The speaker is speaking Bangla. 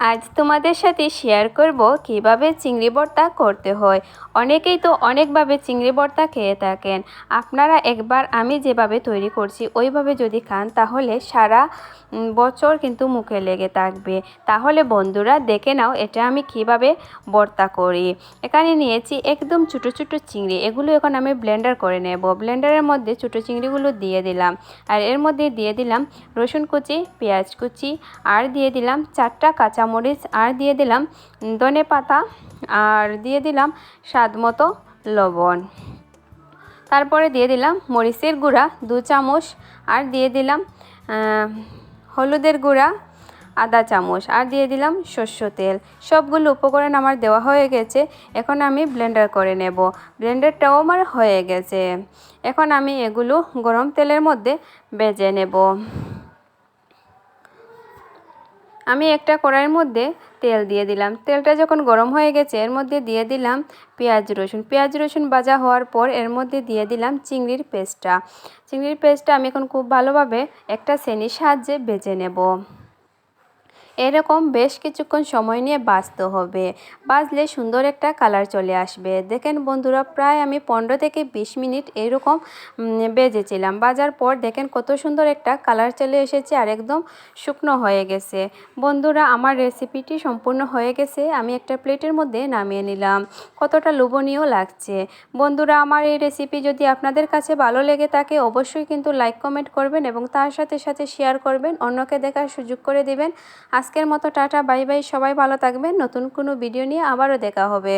আজ তোমাদের সাথে শেয়ার করব কীভাবে চিংড়ি ভর্তা করতে হয়। অনেকেই তো অনেকভাবে চিংড়ি ভর্তা খেয়ে থাকেন। আপনারা একবার আমি যেভাবে তৈরি করছি, ওইভাবে যদি খান, তাহলে সারা বছর কিন্তু মুখে লেগে থাকবে। তাহলে বন্ধুরা, দেখে নাও এটা আমি কীভাবে ভর্তা করি। এখানে নিয়েছি একদম ছোটো ছোটো চিংড়ি, এগুলো এখন আমি ব্লেন্ডার করে নেব। ব্লেন্ডারের মধ্যে ছোটো চিংড়িগুলো দিয়ে দিলাম। আর এর মধ্যে দিয়ে দিলাম রসুন কুচি, পেঁয়াজ কুচি, আর দিয়ে দিলাম চারটা কাঁচামরিচ আর দিয়ে দিলাম ধনে পাতা আর দিয়ে দিলাম স্বাদ মতো লবণ। তারপরে দিয়ে দিলাম মরিচের গুঁড়া দু চামচ আর দিয়ে দিলাম হলুদের গুঁড়া আদা চামচ আর দিয়ে দিলাম শস্য তেল। সবগুলো উপকরণ আমার দেওয়া হয়ে গেছে, এখন আমি ব্লেন্ডার করে নেব। ব্লেন্ডারটাও আমার হয়ে গেছে। এখন আমি এগুলো গরম তেলের মধ্যে বেজে নেব। আমি একটা কড়াইয়ের মধ্যে তেল দিয়ে দিলাম। তেলটা যখন গরম হয়ে গেছে, এর মধ্যে দিয়ে দিলাম পেঁয়াজ, রসুন। পেঁয়াজ, রসুন ভাজা হওয়ার পর এর মধ্যে দিয়ে দিলাম চিংড়ির পেস্টটা। চিংড়ির পেস্টটা আমি এখন খুব ভালোভাবে একটা শ্রেণির সাহায্যে বেজে নেব। এরকম বেশ কিছুক্ষণ সময় নিয়ে বাছতে হবে। বাজলে সুন্দর একটা কালার চলে আসবে। দেখেন বন্ধুরা, প্রায় আমি পনেরো থেকে বিশ মিনিট এরকম বেজেছিলাম। বাজার পর দেখেন কত সুন্দর একটা কালার চলে এসেছে আর একদম শুকনো হয়ে গেছে। বন্ধুরা, আমার রেসিপিটি সম্পূর্ণ হয়ে গেছে। আমি একটা প্লেটের মধ্যে নামিয়ে নিলাম। কতটা লোভনীয় লাগছে। বন্ধুরা, আমার এই রেসিপি যদি আপনাদের কাছে ভালো লেগে থাকে, অবশ্যই কিন্তু লাইক, কমেন্ট করবেন এবং তার সাথে সাথে শেয়ার করবেন। অন্যকে দেখার সুযোগ করে দিবেন। আজকের মতো টাটা, বাই বাই, সবাই ভালো থাকবেন। নতুন কোনো ভিডিও নিয়ে আবারও দেখা হবে।